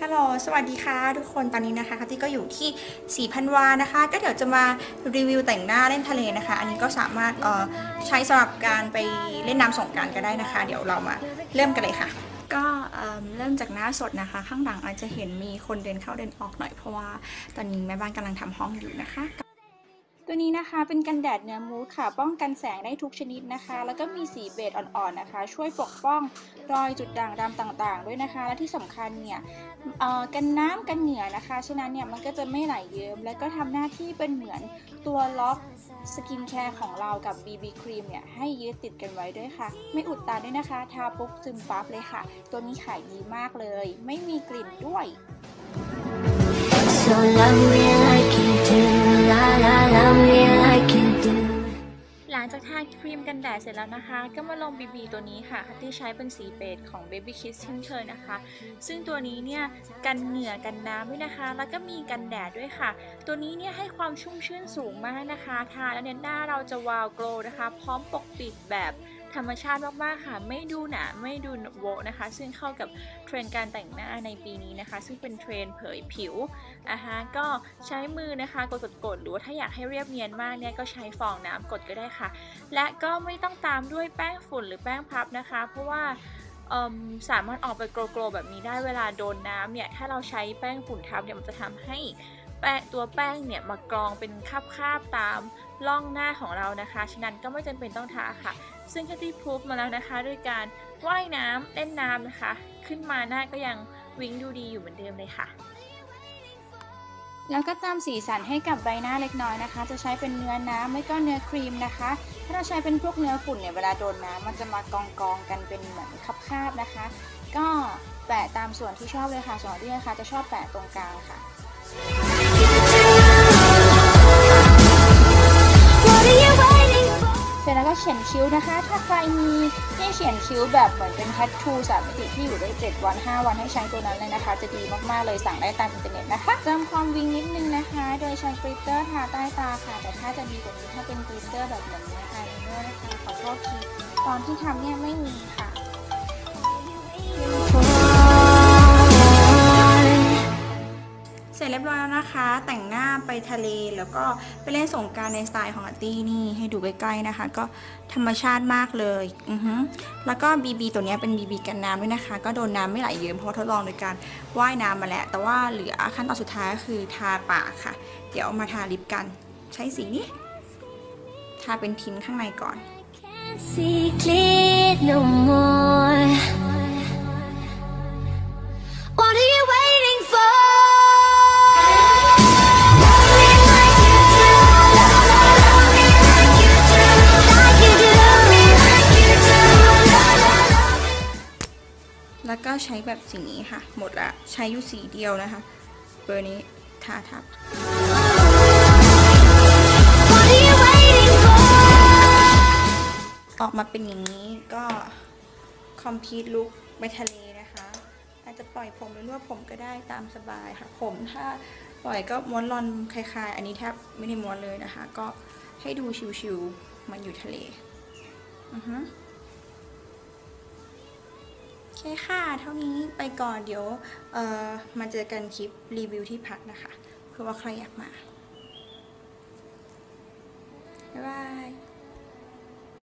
ฮัลโหล สวัสดีค่ะ ทุกคน ตอนนี้นะคะที่ก็อยู่ที่สีพันวานะคะ ก็เดี๋ยวจะมารีวิวแต่งหน้าเล่นทะเลนะคะ อันนี้ก็สามารถใช้สำหรับการไปเล่นน้ำสงกรารก็ได้นะคะ เดี๋ยวเรามาเริ่มกันเลยค่ะ ก็เอิ่มเริ่มจากหน้าสดนะคะ ข้างหลังอาจจะเห็นมีคนเดินเข้าเดินออกหน่อยเพราะว่าตอนนี้แม่บ้านกำลังทำห้องอยู่นะคะ ตัวนี้นะคะเป็นกันแดดเนื้อมูสค่ะ ป้องกันแสงได้ทุกชนิดนะคะ แล้วก็มีสีเบจอ่อนๆนะคะ ช่วยปกป้องรอยจุดด่างดำต่างๆ ด้วยนะคะ และที่สำคัญเนี่ยกันน้ำกันเหงื่อนะคะฉะนั้นเนี่ยมันก็จะไม่ไหลเยิ้มและก็ทำหน้าที่เป็นเหมือนตัวล็อกสกินแคร์ของเรากับ BB ครีมเนี่ยให้ยึดติดกันไว้ด้วยค่ะ ไม่อุดตันด้วยนะคะ ทาปุ๊บซึมปั๊บเลยค่ะ ตัวนี้ขายดีมากเลย ไม่มีกลิ่นด้วย So love จากทาครีมกันแดดเสร็จแล้วนะคะ ก็มาลง BB ตัวนี้ค่ะที่ใช้เป็นสีเบจของ Baby Kiss เช่นเคยนะคะ ซึ่งตัวนี้เนี่ยกันเหงื่อกันน้ำด้วยนะคะ แล้วก็มีกันแดดด้วยค่ะ ตัวนี้เนี่ยให้ความชุ่มชื่นสูงมากนะคะ ทาแล้วเนี่ยหน้าเราจะวาวโกลนะคะ พร้อมปกปิดแบบ ธรรมชาติมากๆค่ะ ไม่ดูหนาไม่ดูโวะนะคะ ซึ่งเข้ากับเทรนด์การแต่งหน้าในปีนี้นะคะ ซึ่งเป็นเทรนด์เผยผิวอะฮะก็ใช้มือนะคะกดกดหรือว่าถ้าอยากให้เรียบเนียนมากเนี่ยก็ใช้ฟองน้ำกดก็ได้ค่ะ และก็ไม่ต้องตามด้วยแป้งฝุ่นหรือแป้งพับนะคะ เพราะว่าสามารถออกไปโกลๆแบบนี้ได้เวลาโดนน้ำเนี่ยถ้าเราใช้แป้งฝุ่นทับเนี่ยมันจะทำให้แป้งตัวแป้งเนี่ยมากรองเป็นคาบๆตามล่องหน้าของเรานะคะ ฉะนั้นก็ไม่จำเป็นต้องทาค่ะ ซึ่งแคทตี้พูฟมาแล้วนะคะด้วยการว่ายน้ำเล่นน้ำนะคะ ขึ้นมาหน้าก็ยังวิ้งดูดีอยู่เหมือนเดิมเลยค่ะ แล้วก็เติมสีสันให้กับใบหน้าเล็กน้อยนะคะ จะใช้เป็นเนื้อน้ำไม่ก็เนื้อครีมนะคะ ถ้าเราใช้เป็นพวกเนื้อฝุ่นเนี่ยเวลาโดนน้ำมันจะมากองกองกันเป็นเหมือนคาบๆนะคะ ก็แปะตามส่วนที่ชอบเลยค่ะส่วนที่นะคะจะชอบแปะตรงกลางค่ะ นะคะ ถ้าใครมีที่เขียนคิ้วแบบเหมือนเป็นแทททูสามมิติที่อยู่ได้ 7 วัน 5 วันให้ใช้ตัวนั้นเลยนะคะ จะดีมากๆเลยสั่งได้ตามอินเทอร์เน็ตนะคะเติมความวิงนิดนึงนะคะ โดยใช้กริตเตอร์ทาใต้ตาค่ะ แต่ถ้าจะดีกว่านี้ถ้าเป็นกริตเตอร์แบบเหมือนออายไลเนอร์นะคะขอโทษทีตอนที่ทำเนี่ยไม่มีค่ะ รียบร้อยแล้วนะคะ แต่งหน้าไปทะเลแล้วก็ไปเล่นสงการในสไตล์ของอาตี้นี่ให้ดูใกล้ๆนะคะ ก็ธรรมชาติมากเลยอือฮึแล้วก็บีบีตัวนี้เป็นบีบีกันน้ำด้วยนะคะ ก็โดนน้ำไม่ไหลเยิ้มเพราะทดลองโดยการว่ายน้ำมาแล้ว แต่ว่าเหลือขั้นตอนสุดท้ายก็คือทาปากค่ะ เดี๋ยวมาทาลิปกัน ใช้สีนี้ทาเป็นทินข้างในก่อน Can't see clear no more. แล้วก็ใช้แบบสีนี้ค่ะ หมดละใช้อยู่สีเดียวนะคะ เบอร์นี้ทาทับออกมาเป็นอย่างนี้ก็คอมพิวลุกไปทะเลนะคะ อาจจะปล่อยผมหรือรวบผมก็ได้ตามสบายค่ะ ผมถ้าปล่อยก็ม้วนรอนคลายๆ อันนี้แทบไม่ได้ม้วนเลยนะคะ ก็ให้ดูชิวๆมันอยู่ทะเล อือฮึ เคค่ะ เท่านี้ไปก่อนเดี๋ยวเออมาเจอกันคลิปรีวิวที่พักนะคะเพื่อว่าใครอยากมา บ๊ายบาย